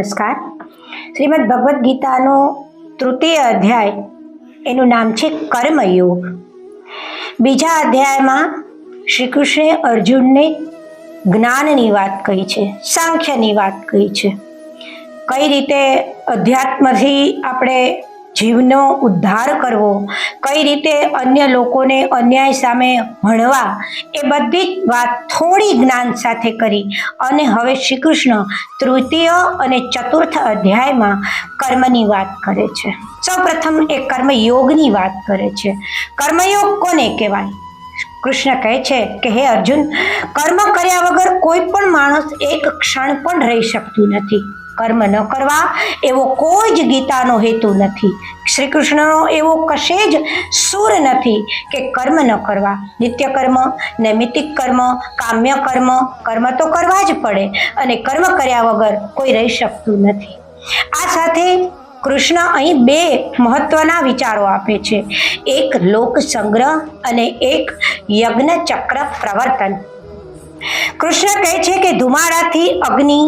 નમસ્કાર. શ્રીમદ ભગવદ્ ગીતાનો તૃતીય અધ્યાય, એનું નામ છે કર્મયોગ બીજા અધ્યાયમાં શ્રી કૃષ્ણે અર્જુનને જ્ઞાનની વાત કહી છે, સાંખ્યની વાત કહી છે. કઈ રીતે અધ્યાત્મથી આપણે જીવનો ઉદ્ધાર કરવો, કઈ રીતે અન્ય લોકોને અન્યાય સામે ભણવા, એ બધી વાત થોડી જ્ઞાન સાથે કરી. અને હવે શ્રી કૃષ્ણ તૃતીય અને ચતુર્થ અધ્યાયમાં કર્મની વાત કરે છે. સૌપ્રથમ એ કર્મયોગની વાત કરે છે. કર્મયોગ કોને કહેવાય? કૃષ્ણ કહે છે કે, હે અર્જુન, કર્મ કર્યા વગર કોઈ પણ માણસ એક ક્ષણ પણ રહી શકતું નથી. કર્મ ન કરવા, એવો કોઈ જ ગીતાનો હેતુ નથી. શ્રી કૃષ્ણનો એવો કશે જ સુર નથી કે કર્મ ન કરવા. નિત્ય કર્મ નૈમિતિક કર્મ, કામ્ય કર્મ કર્મ તો કરવા જ પડે અને કર્મ કર્યા વગર કોઈ રહી શકતું નથી. આ સાથે કૃષ્ણ અહીં બે મહત્વના વિચારો આપે છે. એક લોક સંગ્રહ અને એક યજ્ઞ ચક્ર પ્રવર્તન. કૃષ્ણ કહે છે કે ધુમાડાથી અગ્નિ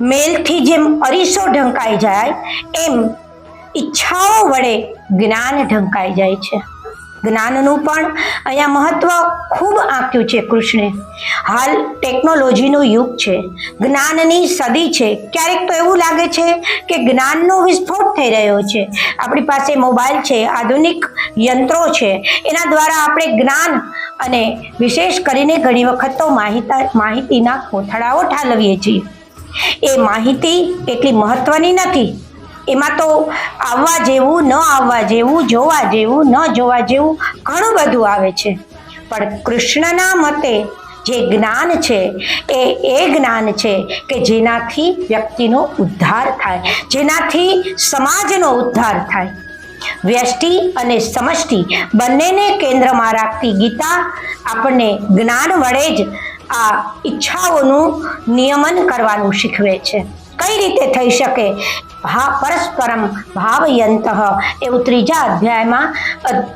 મેલથી જેમ અરીસો ઢંકાઈ જાય, એમ ઈચ્છાઓ વડે જ્ઞાન ઢંકાઈ જાય છે. જ્ઞાનનું પણ અહીંયા મહત્વ ખૂબ આંક્યું છે કૃષ્ણે. હાલ ટેકનોલોજીનો યુગ છે. જ્ઞાનની સદી છે. ક્યારેક તો એવું લાગે છે કે જ્ઞાનનો વિસ્ફોટ થઈ રહ્યો છે. આપણી પાસે મોબાઈલ છે, આધુનિક યંત્રો છે. એના દ્વારા આપણે જ્ઞાન અને વિશેષ કરીને ઘણી વખત તો માહિતી માહિતીના કોથળાઓ ઠાલવીએ છીએ. એ માહિતી એટલી મહત્વની નથી. એમાં તો આવવા જેવું, ન આવવા જેવું, જોવા જેવું, ન જોવા જેવું ઘણું બધું આવે છે. પણ કૃષ્ણના મતે જે જ્ઞાન છે, એ એ જ્ઞાન છે કે જેનાથી વ્યક્તિનો ઉદ્ધાર થાય, જેનાથી સમાજનો ઉદ્ધાર થાય. વ્યષ્ટિ અને સમષ્ટિ બંનેને કેન્દ્રમાં રાખતી ગીતા આપણને જ્ઞાન વડે જ આ ઈચ્છાઓનું નિયમન કરવાનું શીખવે છે. કઈ રીતે થઈ શકે? ભા, પરસ્પરમ ભાવયંત એવું ત્રીજા અધ્યાયમાં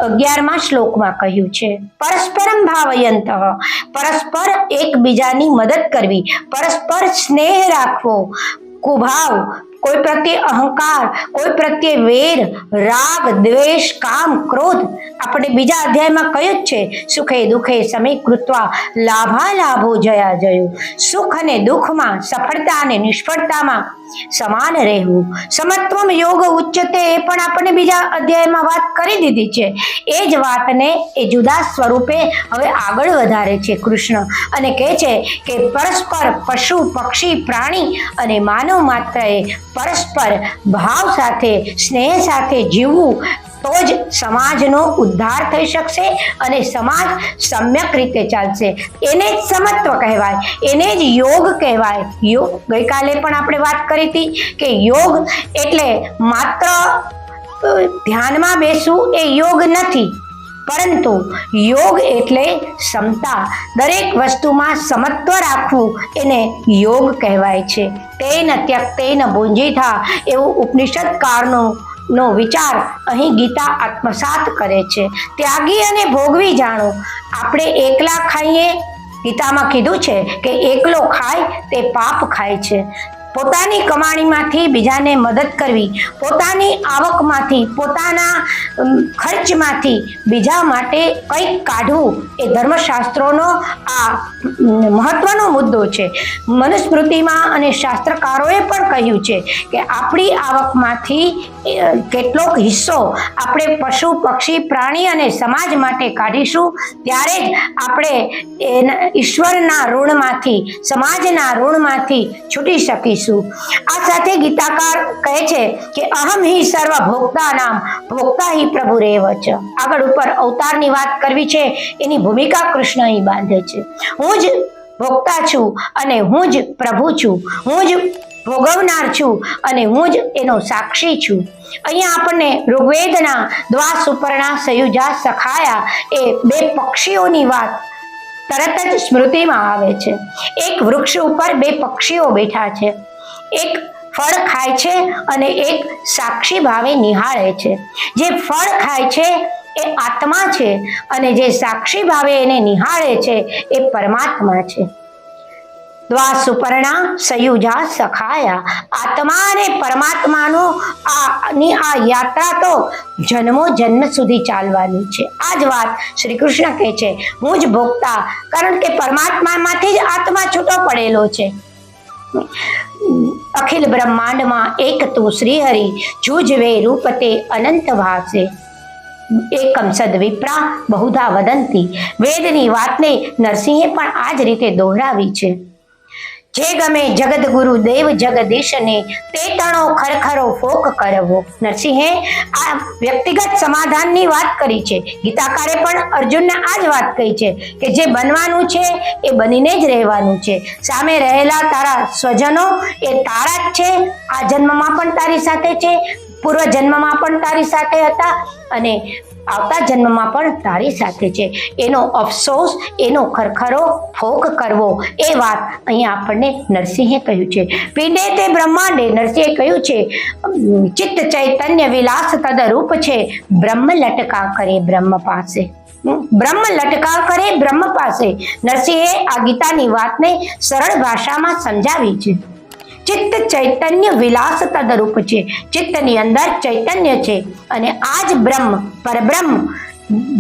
અગિયારમાં શ્લોકમાં કહ્યું છે. પરસ્પરમ ભાવયંત, પરસ્પર એકબીજાની મદદ કરવી, પરસ્પર સ્નેહ રાખવો, કુભાવ કોઈ પ્રત્યે અહંકાર, કોઈ પ્રત્યે વેર, રાગ, દ્વેષ, કામ, ક્રોધ. આપણે બીજા અધ્યાયમાં કહ્યું જ છે, સુખે દુઃખે કૃત્વા લાભા લાભો જયા જયું. સુખ અને દુઃખમાં સફળતા અને નિષ્ફળતામાં સમાન રહેવું. સમત્વમ યોગ ઉચ્ચતે એ પણ આપણે બીજા અધ્યાયમાં વાત કરી દીધી છે. એ જ વાતને એ જુદા સ્વરૂપે હવે આગળ વધારે છે કૃષ્ણ અને કહે છે કે પરસ્પર પશુ, પક્ષી, પ્રાણી અને માનવ માત્રએ પરસ્પર ભાવ સાથે, સ્નેહ સાથે જીવવું, તો જ સમાજનો ઉદ્ધાર થઈ શકશે અને સમાજ સમ્યક રીતે ચાલશે. એને જ સમત્વ કહેવાય, એને જ યોગ કહેવાય. યોગ, ગઈકાલે પણ આપણે વાત કરી હતી કે યોગ એટલે માત્ર ધ્યાનમાં બેસવું એ યોગ નથી. પરંતુ યોગ એટલે ક્ષમતા. દરેક વસ્તુમાં સમત્વ રાખવું એને યોગ કહેવાય છે. તેન ત્યક્તેન ભુંજીથા એવું ઉપનિષદ કાળનું નો વિચાર અહીં ગીતા આત્મસાત કરે છે. ત્યાગી અને ભોગવી જાણો. આપણે એકલા ખાઈએ? ગીતામાં કીધું છે કે એકલો ખાય તે પાપ ખાય છે. પોતાની કમાણીમાંથી બીજાને મદદ કરવી, પોતાની આવકમાંથી, પોતાના ખર્ચમાંથી બીજા માટે કંઈક કાઢવું એ ધર્મશાસ્ત્રોનો આ મહત્વનો મુદ્દો છે. મનુસ્મૃતિમાં અને શાસ્ત્રકારોએ પણ કહ્યું છે કે આપણી આવકમાંથી કેટલોક હિસ્સો આપણે પશુ, પક્ષી, પ્રાણી અને સમાજ માટે કાઢીશું, ત્યારે જ આપણે ઈશ્વરના ઋણમાંથી, સમાજના ઋણમાંથી છૂટી શકીશું. આ સાથે ગીતાકાર કહે છે કે, અહમ હિ સર્વ ભોક્તા નામ, ભોક્તા હિ પ્રભુ રેવ ચ આગળ ઉપર અવતારની વાત કરવી છે, એની ભૂમિકા કૃષ્ણ અહીં બાંધે છે. હું જ ભોક્તા છું અને હું જ પ્રભુ છું. હું જ ભોગવનાર છું અને હું જ એનો સાક્ષી છું. અહીંયા આપણને ઋગ્વેદના દ્વા સુપર્ણા સયુજા સખાયા એ બે પક્ષીઓની વાત તરત જ સ્મૃતિમાં આવે છે. એક વૃક્ષ ઉપર બે પક્ષીઓ બેઠા છે. એક ફળ ખાય છે અને એક સાક્ષી ભાવે નિહાળે છે. જે ફળ ખાય છે એ આત્મા છે અને જે સાક્ષી ભાવે એને નિહાળે છે એ પરમાત્મા છે. દ્વા સુપર્ણા સયુજા સખાયા. આત્મા અને પરમાત્માનો આ ની આ યાત્રા તો જન્મો જન્મ સુધી ચાલવાની છે. આ જ વાત શ્રી કૃષ્ણ કહે છે. હું જ ભોગતા, કારણ કે પરમાત્મામાંથી જ આત્મા છૂટો પડેલો છે. અખિલ બ્રહ્માંડમાં એક તું શ્રીહરિ જુજવે રૂપતે અનંત ભાસે એકમ સદ વિપ્રા બહુધા વદંતી. વેદની વાતને નરસિંહે પણ આ જ રીતે દોહરાવી છે. જે ગમે જગદગુરુ દેવ જગદીશને તે તણો ખરખરો ફોક કરવો. નરસિંહે આ વ્યક્તિગત સમાધાનની વાત કરી છે. ગીતાકારે પણ અર્જુનને આ જ વાત કહી છે કે જે બનવાનું છે એ બનીને જ રહેવાનું છે. સામે રહેલા તારા સ્વજનો એ તારા જ છે. આ જન્મમાં પણ તારી સાથે છે. પૂર્વ જન્મમાં પણ તારી સાથે હતા અને આવતા જન્મમાં પણ તારી સાથે છે. એનો અફસોસ, એનો ખરખરો ફોક કરવો, એ વાત અહીંયા આપણને નરસિંહે કહ્યું છે. પિંડે તે બ્રહ્માંડે નરસિંહે કહ્યું છે, ચિત્ત ચૈતન્ય વિલાસ તદ રૂપ છે. બ્રહ્મ લટકા કરે બ્રહ્મ પાસે. બ્રહ્મ લટકા કરે બ્રહ્મ પાસે. નરસિંહે આ ગીતાની વાતને સરળ ભાષામાં સમજાવી છે. ચિત્ત ચૈતન્ય વિલાસ તદરૂપ છે. ચિત્તની અંદર ચૈતન્ય છે અને આ જ બ્રહ્મ, પરબ્રહ્મ,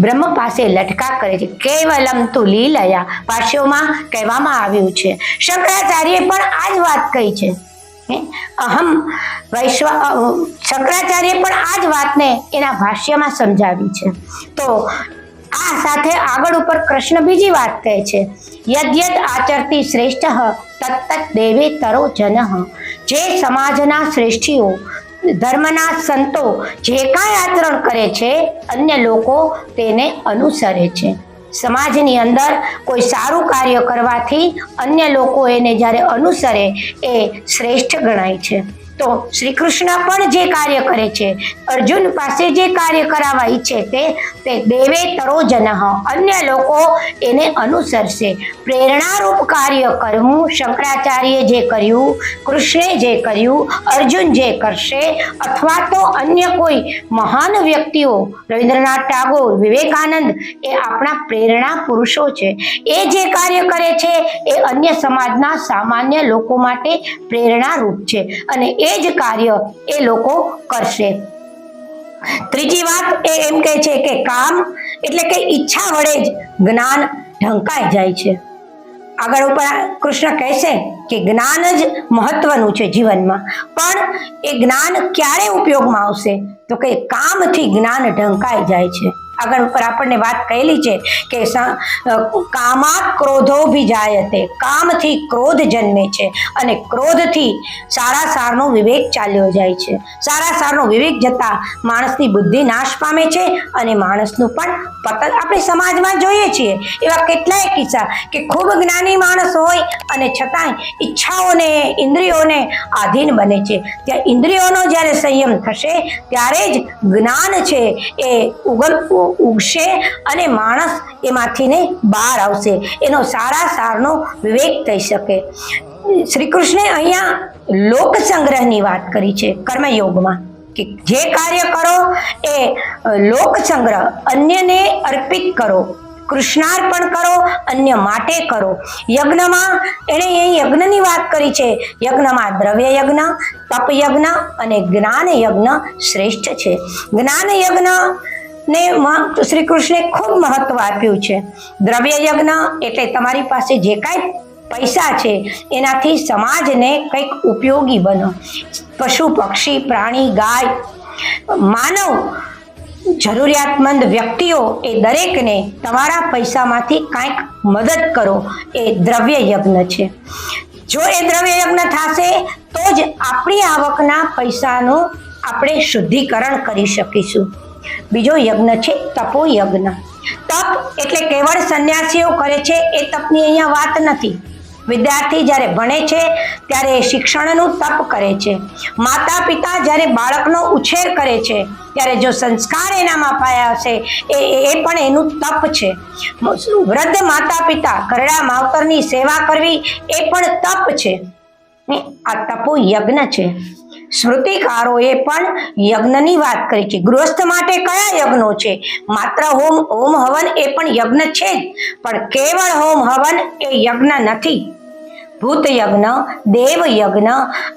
બ્રહ્મ પાસે લટકા કરે છે. કેવલમ તુ લીલયા ભાષ્યોમાં કહેવામાં આવ્યું છે. શંકરાચાર્યએ પણ આ જ વાત કહી છે. અહમ વૈશ્વ શંકરાચાર્ય પણ આ જ વાતને એના ભાષ્યમાં સમજાવી છે. તો આ સાથે આગળ ઉપર કૃષ્ણ બીજી વાત કહે છે, યદ્યદ આચરતી શ્રેષ્ઠ તત્ત દેવે તરો જન. જે સમાજના શ્રેષ્ઠીઓ, ધર્મના સંતો જે કાંઈ આચરણ કરે છે, અન્ય લોકો તેને અનુસરે છે. સમાજની અંદર કોઈ સારું કાર્ય કરવાથી અન્ય લોકો એને જ્યારે અનુસરે, એ શ્રેષ્ઠ ગણાય છે. તો શ્રી કૃષ્ણ પણ જે કાર્ય કરે છે, અર્જુન પાસે જે કાર્ય કરાવવા ઈચ્છે તે તે દેવે તરોજન, અન્ય લોકો એને અનુસરશે. પ્રેરણારૂપ કાર્ય કરવું, શંકરાચાર્ય જે કર્યું, કૃષ્ણે જે કર્યું, અર્જુન જે કરશે, અથવા તો અન્ય કોઈ મહાન વ્યક્તિઓ, રવિન્દ્રનાથ ટાગોર, વિવેકાનંદ, એ આપણા પ્રેરણા પુરુષો છે. એ જે કાર્ય કરે છે, એ અન્ય સમાજના સામાન્ય લોકો માટે પ્રેરણારૂપ છે. અને એ જ કાર્ય એ લોકો કરશે. ત્રીજી વાત એ એમ કહે છે કે કામ એટલે કે ઈચ્છા વડે જ જ્ઞાન ઢંકાઈ જાય છે. આગળ ઉપર કૃષ્ણ કહેશે કે જ્ઞાન જ મહત્વનું છે જીવનમાં. પણ એ જ્ઞાન ક્યારે ઉપયોગમાં આવશે? તો કે કામથી જ્ઞાન ઢંકાઈ જાય છે. આગળ ઉપર આપણને વાત કહેલી છે કે કામાત ક્રોધો જાય કામથી ક્રોધ જન્મે છે અને ક્રોધથી સારા સારનો વિવેક ચાલ્યો જાય છે. સારા સારનો વિવેક જતા માણસની બુદ્ધિ નાશ પામે છે અને માણસનું પણ પતન આપણે સમાજમાં જોઈએ છીએ. એવા કેટલાય કિસ્સા કે ખૂબ જ્ઞાની માણસ હોય અને છતાંય ઈચ્છાઓને, ઇન્દ્રિયોને આધીન બને છે. ત્યાં ઇન્દ્રિયોનો જ્યારે સંયમ થશે, ત્યારે જ જ્ઞાન છે એ ઉગલ ઉગશે અને માણસ એમાંથી ને બહાર આવશે. એનો સારા સારનો વિવેક થઈ શકે. શ્રી કૃષ્ણે અહીંયા લોક સંગ્રહની વાત કરી છે, કર્મયોગમાં, કે જે કાર્ય કરો એ લોક સંગ્રહ, અન્યને અર્પિત કરો, કૃષ્ણાર્પણ કરો, અન્ય માટે કરો. યજ્ઞમાં એણે અહીં યજ્ઞની વાત કરી છે, યજ્ઞમાં દ્રવ્ય યજ્ઞ, તપ યજ્ઞ અને જ્ઞાન યજ્ઞ શ્રેષ્ઠ છે. જ્ઞાન યજ્ઞ ને શ્રી કૃષ્ણે ખૂબ મહત્વ આપ્યું છે. દ્રવ્ય યજ્ઞ એટલે તમારી પાસે જે કાંઈ પૈસા છે, એનાથી સમાજને કંઈક ઉપયોગી બનો. પશુ, પક્ષી, પ્રાણી, ગાય, માનવ, જરૂરિયાતમંદ વ્યક્તિઓ એ દરેકને તમારા પૈસામાંથી કાંઈક મદદ કરો. એ દ્રવ્ય યજ્ઞ છે. જો એ દ્રવ્ય યજ્ઞ થશે, તો જ આપણી આવકના પૈસાનું આપણે શુદ્ધિકરણ કરી શકીશું. બીજો યજ્ઞ છે, તપો યજ્ઞ. તપ એટલે કેવળ સંન્યાસીઓ કરે છે, એ તપની અહીંયા વાત નથી. વિદ્યાર્થી જ્યારે ભણે છે, ત્યારે શિક્ષણનું તપ કરે છે. માતા પિતા જ્યારે બાળકનો ઉછેર કરે છે, ત્યારે જો સંસ્કાર એનામાં પાયા હશે, એ એ પણ એનું તપ છે. વૃદ્ધ માતા પિતા ઘરડા માવતરની સેવા કરવી, એ પણ તપ છે. આ તપો યજ્ઞ છે. સ્મૃતિકારોએ પણ યજ્ઞની વાત કરી છે ગૃહસ્થ માટે કયા યજ્ઞો છે? માત્ર હોમ હોમ હવન એ પણ યજ્ઞ છે જ, પણ કેવળ હોમ હવન એ યજ્ઞ નથી. ભૂત યજ્ઞ, દેવ યજ્ઞ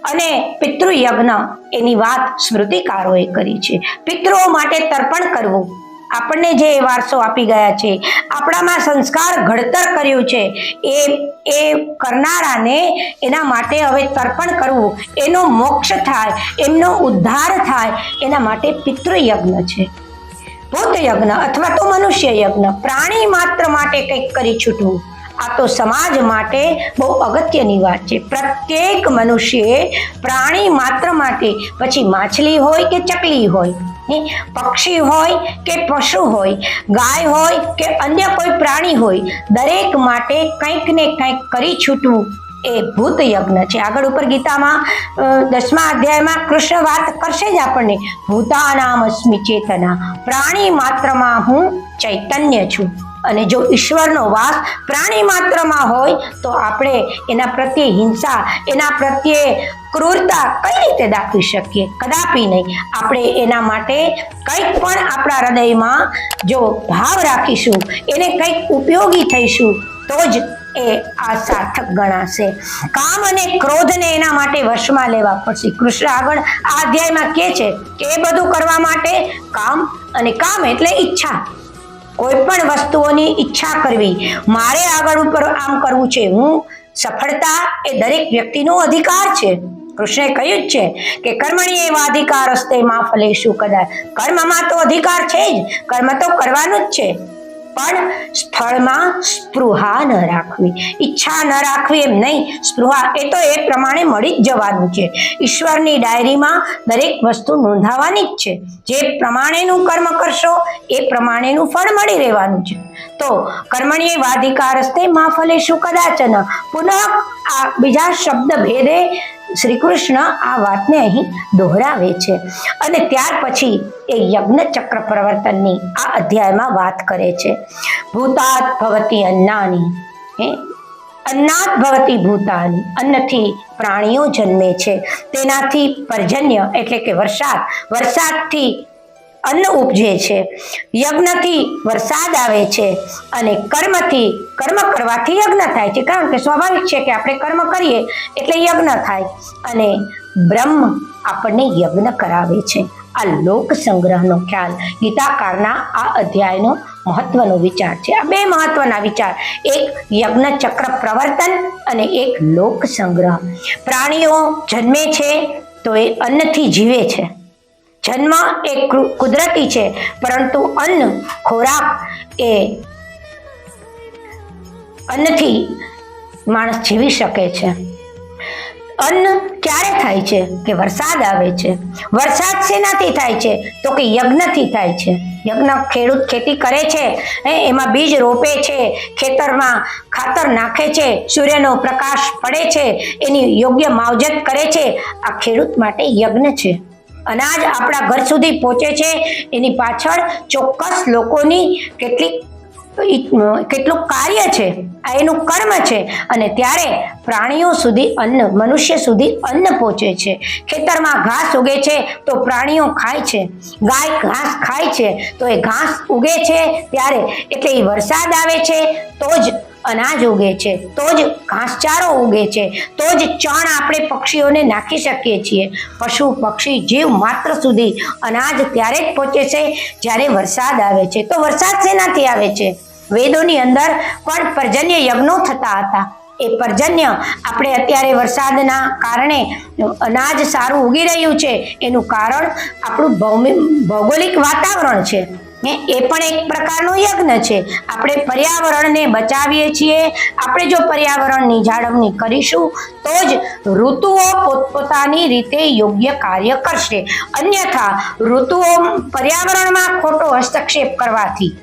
અને પિતૃયજ્ઞ એની વાત સ્મૃતિકારોએ કરી છે. પિતૃઓ માટે તર્પણ કરવું. આપણને જે વારસો આપી ગયા છે, આપણામાં સંસ્કાર ઘડતર કર્યું છે, એ એ કરનારાને એના માટે હવે તર્પણ કરવું, એનો મોક્ષ થાય, એમનો ઉદ્ધાર થાય, એના માટે પિતૃયજ્ઞ છે. ભૂતયજ્ઞ અથવા તો મનુષ્ય યજ્ઞ પ્રાણી માત્ર માટે કંઈક કરી છૂટવું. આ તો સમાજ માટે બહુ અગત્યની વાત છે. પ્રત્યેક મનુષ્યએ પ્રાણી માત્ર માટે, પછી માછલી હોય કે ચકલી હોય પક્ષી હોય કે પશુ હોય, ગાય હોય કે અન્ય કોઈ પ્રાણી હોય, દરેક માટે કંઈક ને કંઈક કરી છૂટવું એ ભૂત યજ્ઞ છે. આગળ ઉપર ગીતામાં દસમા અધ્યાયમાં કૃષ્ણ વાત કરશે જ આપણને. ભૂતાનામ અસ્મિ ચેતના, પ્રાણી માત્રમાં હું ચૈતન્ય છું. અને જો ઈશ્વરનો વાસ પ્રાણી માત્રમાં હોય, તો આપણે એના પ્રત્યે હિંસા, એના પ્રત્યે ક્રૂરતા કઈ રીતે દાખવી શકીએ? કદાપી નહીં. આપણે એના માટે કંઈક પણ આપણા હૃદયમાં જો ભાવ રાખીશું, એને કંઈક ઉપયોગી થઈશું, તો જ એ આ સાર્થક ગણાશે. કામ અને ક્રોધને એના માટે વશમાં લેવા પડશે. કૃષ્ણ આગળ આ અધ્યાયમાં કહે છે કે એ બધું કરવા માટે કામ અને કામ એટલે ઈચ્છા. કોઈ પણ વસ્તુઓની ઈચ્છા કરવી, મારે આગળ ઉપર આમ કરવું છે. હું સફળતા એ દરેક વ્યક્તિનો અધિકાર છે. કૃષ્ણે કહ્યું જ છે કે કર્મણી એવા અધિકાર હસ્તે માં ફલેશું કદાચ. કર્મમાં તો અધિકાર છે જ. કર્મ તો કરવાનું જ છે. પણ ફળમાં સ્પૃહા ન રાખવી. ઈચ્છા ન રાખવી એમ નહીં, સ્પૃહા એ તો એ પ્રમાણે મળી જ જવાનું છે. ઈશ્વરની ડાયરીમાં દરેક વસ્તુ નોંધાવાની જ છે. જે પ્રમાણેનું કર્મ કરશો, એ પ્રમાણેનું ફળ મળી રહેવાનું છે. તો કર્મણીય વાધિકારસ્તે મા ફલેશું કદાચન. પુનઃ આ બીજા શબ્દ ભેદે શ્રી કૃષ્ણ આ વાતને અહીં દોહરાવે છે. અને ત્યાર પછી એ યજ્ઞ ચક્ર પ્રવર્તનની આ અધ્યાયમાં વાત કરે છે. ભૂતાત ભવતી અન્નાની, હે? અન્નાત ભવતી ભૂતાની, અન્નથી પ્રાણીઓ જન્મે છે. તેનાથી પર્જન્ય એટલે કે વરસાદ, વરસાદથી અન્ન ઉપજે છે. યજ્ઞથી વરસાદ આવે છે અને કર્મથી કર્મ કરવાથી યજ્ઞ થાય છે. કારણ કે સ્વાભાવિક છે કે આપણે કર્મ કરીએ એટલે યજ્ઞ થાય અને બ્રહ્મ આપણને યજ્ઞ કરાવે છે. આ લોક સંગ્રહનો ખ્યાલ ગીતાકારના આ અધ્યાયનો મહત્વનો વિચાર છે. આ બે મહત્વના વિચાર, એક યજ્ઞ ચક્ર પ્રવર્તન અને એક લોક સંગ્રહ. પ્રાણીઓ જન્મે છે તો એ અન્નથી જીવે છે. જન્મ એ કુદરતી છે, પરંતુ અન્ન, ખોરાક એ અન્નથી માણસ જીવી શકે છે. અન્ન ક્યારે થાય છે કે વરસાદ આવે છે? વરસાદ શેનાથી થાય છે? તો કે યજ્ઞથી થાય છે. યજ્ઞ ખેડૂત ખેતી કરે છે એમાં બીજ રોપે છે, ખેતરમાં ખાતર નાખે છે, સૂર્યનો પ્રકાશ પડે છે, એની યોગ્ય માવજત કરે છે. આ ખેડૂત માટે યજ્ઞ છે. અનાજ આપણા ઘર સુધી પહોંચે છે. એની પાછળ ચોક્કસ લોકોની કેટલીક કેટલું કાર્ય છે. આ એનું કર્મ છે. અને ત્યારે પ્રાણીઓ સુધી અન્ન, મનુષ્ય સુધી અન્ન પહોંચે છે. ખેતરમાં ઘાસ ઉગે છે તો પ્રાણીઓ ખાય છે. ગાય ઘાસ ખાય છે તો એ ઘાસ ઉગે છે. ત્યારે એટલે એ વરસાદ આવે છે તો જ અનાજ ઉગે છે, તો જ ઘાસચારો ઉગે છે, તો જ ચણ આપણે પક્ષીઓને નાખી શકીએ છીએ. પશુ, પક્ષી, જીવ માત્ર સુધી અનાજ ત્યારે જ પહોંચે છે જ્યારે વરસાદ આવે છે. તો વરસાદ શેનાથી આવે છે? વેદોની અંદર પણ પર્જન્ય યજ્ઞો થતા હતા. એ પર્જન્ય આપણે અત્યારે વરસાદના કારણે અનાજ સારું ઉગી રહ્યું છે. એનું કારણ આપણું ભૌમિક ભૌગોલિક વાતાવરણ છે. ને એ પણ એક પ્રકારનો યજ્ઞ છે. આપણે પર્યાવરણને બચાવીએ છીએ. આપણે જો પર્યાવરણની જાળવણી કરીશું, તો જ ઋતુઓ પોતપોતાની રીતે યોગ્ય કાર્ય કરશે. અન્યથા, ઋતુઓ પર્યાવરણમાં ખોટો હસ્તક્ષેપ કરવાથી.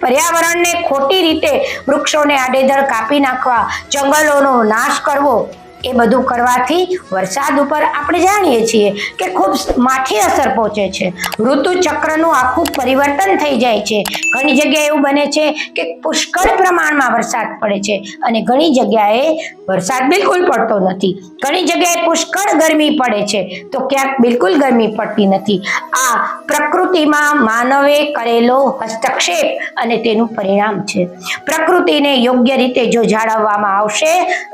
પર્યાવરણને ખોટી રીતે વૃક્ષોને આડેધડ કાપી નાખવા, જંગલોનો નાશ કરવો એ બધું કરવાથી વરસાદ ઉપર આપણે જાણીએ છીએ કે ખૂબ માઠી અસર પહોંચે છે. ઋતુ ચક્રનું આખું પરિવર્તન થઈ જાય છે. ઘણી જગ્યાએ એવું બને છે કે પુષ્કળ પ્રમાણમાં વરસાદ પડે છે અને ઘણી જગ્યાએ વરસાદ બિલકુલ પડતો નથી. ઘણી જગ્યાએ પુષ્કળ ગરમી પડે છે તો ક્યાંક બિલકુલ ગરમી પડતી નથી. આ પ્રકૃતિમાં માનવે કરેલો હસ્તક્ષેપ અને તેનું પરિણામ છે. પ્રકૃતિને યોગ્ય રીતે જો જાળવવામાં આવશે,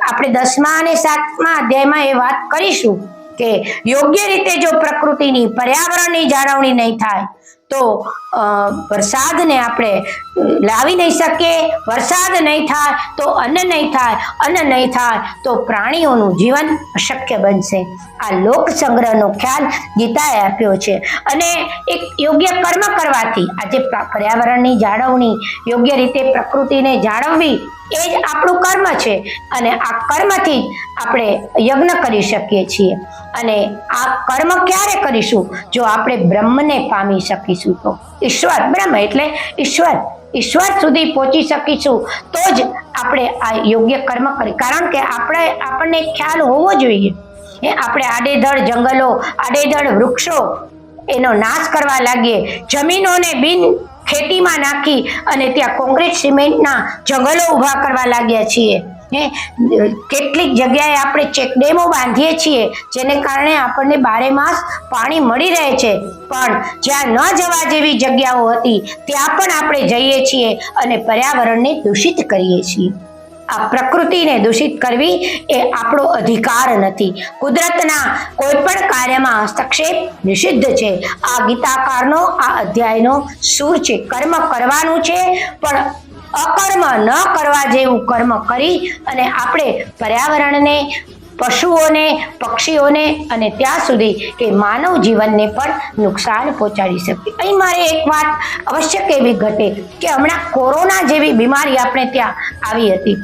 આપણે દસમા અને સાતમા અધ્યાયમાં એ વાત કરીશું કે યોગ્ય રીતે જો પ્રકૃતિની પર્યાવરણની જાળવણી નહીં થાય તો વરસાદને આપણે લાવી નહીં શકીએ, વરસાદ નહીં થાય તો અન્ન નહીં થાય, અન્ન નહીં થાય તો પ્રાણીઓનું જીવન અશક્ય બનશે. આ લોક સંગ્રહનો ખ્યાલ ગીતાએ આપ્યો છે. અને એક યોગ્ય કર્મ કરવાથી આજે પર્યાવરણની જાળવણી યોગ્ય રીતે પ્રકૃતિને જાળવવી એ જ આપણું કર્મ છે. અને આ કર્મથી આપણે યજ્ઞ કરી શકીએ છીએ. અને આ કર્મ ક્યારે કરીશું? જો આપણે બ્રહ્મને પામી શકીશું. તો. ઈશ્વર બ્રહ્મ એટલે ઈશ્વર ઈશ્વર સુધી પહોંચી શકીશું તો જ આપણે આ યોગ્ય કર્મ કરી કારણ કે આપણે, આપણને ખ્યાલ હોવો જોઈએ. એ આપણે આડેધડ જંગલો, આડેધડ વૃક્ષો, એનો નાશ કરવા લાગીએ. જમીનોને બિન ખેતીમાં નાખી અને ત્યાં કોન્ક્રીટ સિમેન્ટના જંગલો ઊભા કરવા લાગ્યા છીએ. હે કેટલીક જગ્યાએ આપણે ચેકડેમો બાંધીએ છીએ, જેને કારણે આપણને બારે માસ પાણી મળી રહે છે. પણ જ્યાં ન જવા જેવી જગ્યાઓ હતી, ત્યાં પણ આપણે જઈએ છીએ અને પર્યાવરણને દૂષિત કરીએ છીએ. આ પ્રકૃતિને દૂષિત કરવી એ આપણો અધિકાર નથી. કુદરતના કોઈ પણ કાર્યમાં હસ્તક્ષેપ નિષિદ્ધ છે. આ ગીતાકારનો આ અધ્યાયનો સૂર છે. કર્મ કરવાનું છે, પણ અકર્મ ન કરવા જેવું કર્મ કરી અને આપણે પર્યાવરણને, પશુઓને, પક્ષીઓને અને ત્યાં સુધી કે માનવ જીવનને પણ નુકસાન પહોંચાડી શકીએ. અહીં મારે એક વાત અવશ્ય કહેવી ઘટે કે હમણાં કોરોના જેવી બીમારી આપણે ત્યાં આવી હતી.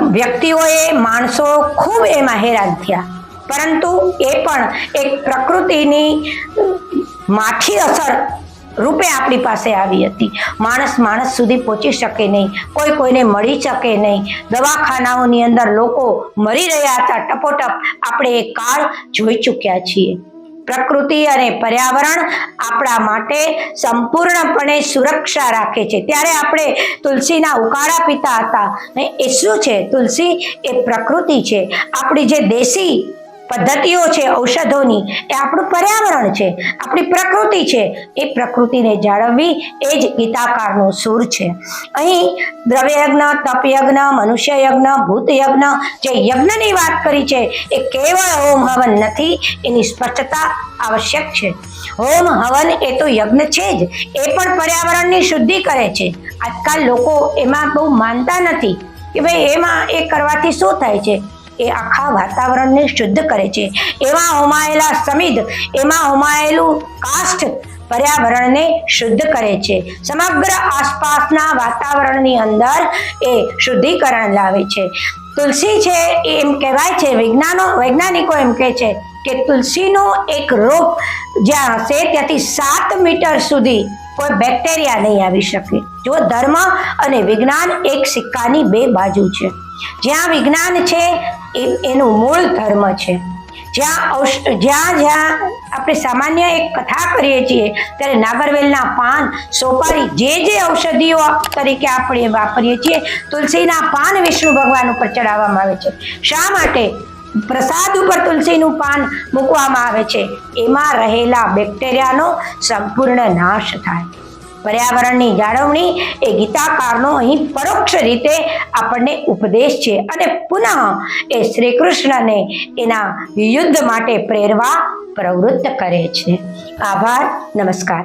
વ્યક્તિઓએ, માણસો ખૂબ એમાં હેરાન થયા. પરંતુ એ પણ એક પ્રકૃતિની માઠી અસર રૂપે આપણી પાસે આવી હતી. માણસ માણસ સુધી પહોંચી શકે નહીં. કોઈ કોઈને મળી શકે નહીં. દવાખાનાઓની અંદર લોકો મરી રહ્યા હતા. ટપોટપ આપણે એ કાળ જોઈ ચૂક્યા છીએ. પ્રકૃતિ અને પર્યાવરણ આપણા માટે સંપૂર્ણપણે સુરક્ષા રાખે છે. ત્યારે આપણે તુલસીના ઉકાળા પીતા હતા. એ શું છે? તુલસી એ પ્રકૃતિ છે. આપણી જે દેશી પદ્ધતિઓ છે, ઔષધોની, એ આપણું પર્યાવરણ છે, આપણી પ્રકૃતિ છે, એ પ્રકૃતિને જાળવવી એ જ ગીતાકારનો સૂર છે. અહીં દ્રવ્યયજ્ઞ, તપયજ્ઞ મનુષ્ય યજ્ઞ ભૂત યજ્ઞ જે યજ્ઞની વાત કરી છે, એ કેવળ હોમ હવન નથી, એની સ્પષ્ટતા આવશ્યક છે. હોમ હવન એ તો યજ્ઞ છે જ, એ પણ પર્યાવરણની શુદ્ધિ કરે છે. આજકાલ લોકો એમાં બહુ માનતા નથી કે ભાઈ એમાં એ કરવાથી શું થાય છે? એ આખા વાતાવરણને શુદ્ધ કરે છે. એમાં હોમાયેલા સમિદ એમાં હોમાયેલું કાષ્ઠ પર્યાવરણને શુદ્ધ કરે છે. સમગ્ર આસપાસના વાતાવરણની અંદર એ શુદ્ધિકરણ લાવે છે. તુલસી છે એમ કહેવાય છે, વિજ્ઞાનો, વૈજ્ઞાનિકો એમ કહે છે કે તુલસીનો એક રોપ જ્યાં હશે ત્યાંથી સાત મીટર સુધી કોઈ બેક્ટેરિયા નહીં આવી શકે. જો ધર્મ અને વિજ્ઞાન એક સિક્કાની બે બાજુ છે. જ્યાં વિજ્ઞાન છે એ એનું મૂળ ધર્મ છે. જ્યાં જ્યાં જ્યાં આપણે સામાન્ય એક કથા કરીએ છીએ, ત્યારે નાગરવેલના પાન સોપારી જે જે ઔષધિઓ તરીકે આપણે વાપરીએ છીએ, તુલસીના પાન વિષ્ણુ ભગવાન ઉપર ચડાવવામાં આવે છે. શા માટે? પ્રસાદ ઉપર તુલસીનું પાન મૂકવામાં આવે છે. એમાં રહેલા બેક્ટેરિયાનો સંપૂર્ણ નાશ થાય. પર્યાવરણની જાળવણી એ ગીતાકારનો અહીં પરોક્ષ રીતે આપણને ઉપદેશ છે. અને પુનઃ એ શ્રી કૃષ્ણને એના યુદ્ધ માટે પ્રેરવા પ્રવૃત્ત કરે છે. આભાર, નમસ્કાર.